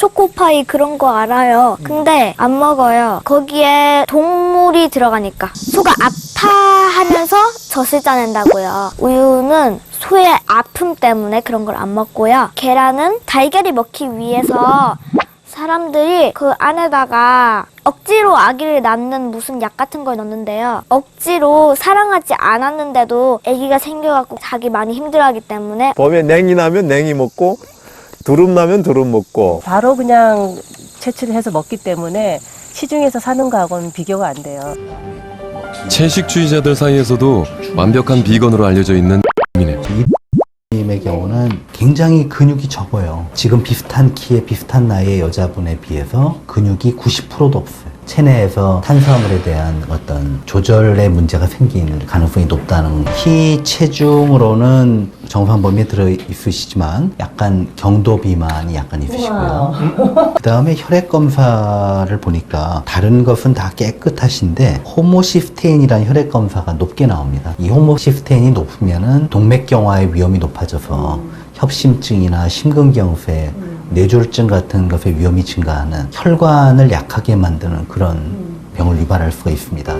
초코파이 그런 거 알아요. 근데 안 먹어요. 거기에 동물이 들어가니까 소가 아파하면서 젖을 짜낸다고요. 우유는 소의 아픔 때문에 그런 걸 안 먹고요. 계란은 달걀이 먹기 위해서 사람들이 그 안에다가 억지로 아기를 낳는 무슨 약 같은 걸 넣는데요. 억지로 사랑하지 않았는데도 아기가 생겨갖고 자기 많이 힘들어하기 때문에 봄에 냉이 나면 냉이 먹고 두릅 나면 두릅 먹고 바로 그냥 채취를 해서 먹기 때문에 시중에서 사는 거하고는 비교가 안 돼요. 채식주의자들 사이에서도 완벽한 비건으로 알려져 있는 이네요. 님의 경우는 굉장히 근육이 적어요. 지금 비슷한 키에 비슷한 나이의 여자분에 비해서 근육이 90%도 없어요. 체내에서 탄수화물에 대한 어떤 조절의 문제가 생길 가능성이 높다는 키 체중으로는 정상 범위에 들어 있으시지만 약간 경도 비만이 약간 있으시고요. 그 다음에 혈액 검사를 보니까 다른 것은 다 깨끗하신데 호모시스테인이라는 혈액 검사가 높게 나옵니다. 이 호모시스테인이 높으면은 동맥경화의 위험이 높아져서 협심증이나 심근경색, 뇌졸중 같은 것의 위험이 증가하는 혈관을 약하게 만드는 그런 병을 유발할 수가 있습니다.